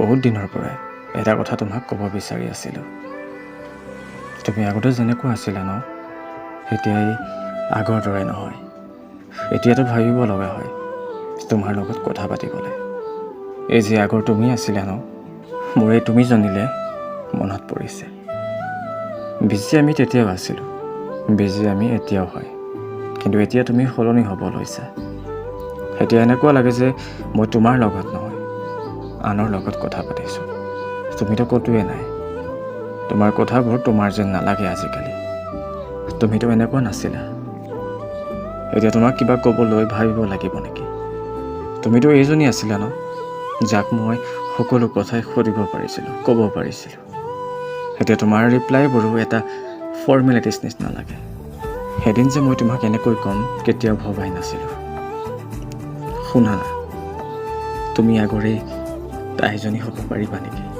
বহুত দিনৰ পৰাই এটা কথা তোমাক ক'ব বিচাৰি আছিলোঁ। তুমি আগতে যেনেকুৱা আছিলা ন এতিয়াই আগৰ দৰে নহয়। এতিয়াতো ভাবিব লগা হয় তোমাৰ লগত কথা পাতিবলৈ। এই যে আগৰ তুমি আছিলা ন মোৰ এই তুমি জানিলে মনত পৰিছে। বিজি আমি তেতিয়াও আছিলোঁ বিজি আমি এতিয়াও হয়। কিন্তু এতিয়া তুমি সলনি হ'ব লৈছা। এতিয়া এনেকুৱা লাগে যে মই তোমাৰ লগত নহয় আনৰ লগত কথা পাতিছোঁ। তুমিতো ক'তোৱে নাই। তোমাৰ কথাবোৰ তোমাৰ যেন নালাগে আজিকালি। তুমিতো এনেকুৱা নাছিলা। এতিয়া তোমাক কিবা ক'বলৈ ভাবিব লাগিব নেকি? তুমিতো এইজনী আছিলা ন? যাক মই সকলো কথাই সুধিব পাৰিছিলোঁ, ক'ব পাৰিছিলোঁ। এতিয়া তোমাৰ ৰিপ্লাইবোৰো এটা ফৰ্মেলিটিছ নিচিনা লাগে। এদিন যে মই তোমাক এনেকৈ ক'ম, কেতিয়াও ভবাই নাছিলোঁ। শুনা তুমি আগৰে তাইজনী হ'ব পাৰিবা নেকি?